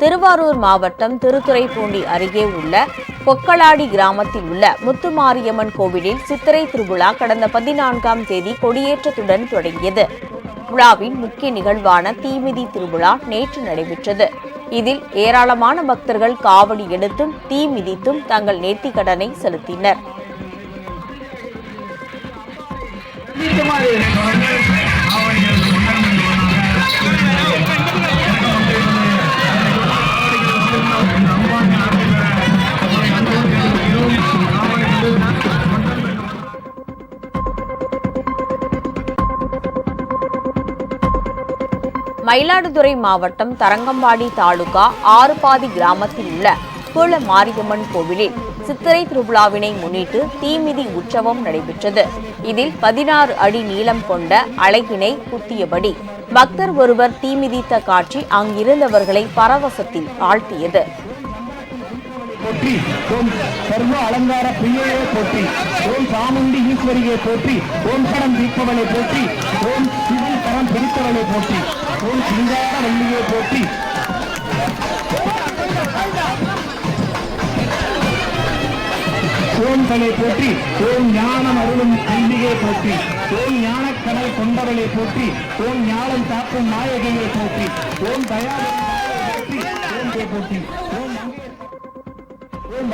திருவாரூர் மாவட்டம் திருத்துறைப்பூண்டி அருகே உள்ள கொக்களாடி கிராமத்தில் உள்ள முத்துமாரியம்மன் கோவிலில் சித்திரை திருவிழா கடந்த பதினான்காம் தேதி கொடியேற்றத்துடன் தொடங்கியது. விழாவின் முக்கிய நிகழ்வான தீமிதி திருவிழா நேற்று நடைபெற்றது. இதில் ஏராளமான பக்தர்கள் காவடி எடுத்தும் தீ மிதித்தும் தங்கள் நேர்த்திக் கடனை செலுத்தினர். மயிலாடுதுறை மாவட்டம் தரங்கம்பாடி தாலுகா ஆறுபாதி கிராமத்தில் உள்ள குல மாரியம்மன் கோவிலில் சித்திரை திருவிழாவினை முன்னிட்டு தீமிதி உற்சவம் நடைபெற்றது. இதில் பதினாறு அடி நீளம் கொண்ட அழகினை குத்தியபடி பக்தர் ஒருவர் தீமிதித்த காட்சி அங்கிருந்தவர்களை பரவசத்தில் ஆழ்த்தியது. போற்றி ஓம் சர்வ அலங்கார பிரியையே போற்றி ஓம் சாமுண்டி ஈஸ்வரியை போற்றி ஓம் கரம் தீர்ப்பவளை போற்றி ஓம் சிவன் கரம் பிடித்தவளை போற்றி ஓம் போட்டி. தலை போற்றி ஓம்களை ஓம் ஞானம் அருளும் அம்பிகை போற்றி ஓம் ஞானக்கடல் கொண்டவளை போற்றி ஓம் ஞானம் தாக்கும் நாயகியை போற்றி ஓம் தயாபதி போற்றி ஓம் போற்றி ஓம் ஓம்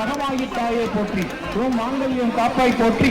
தாயை போற்றி ஓம் மாங்கல்யம் காப்பாய் போற்றி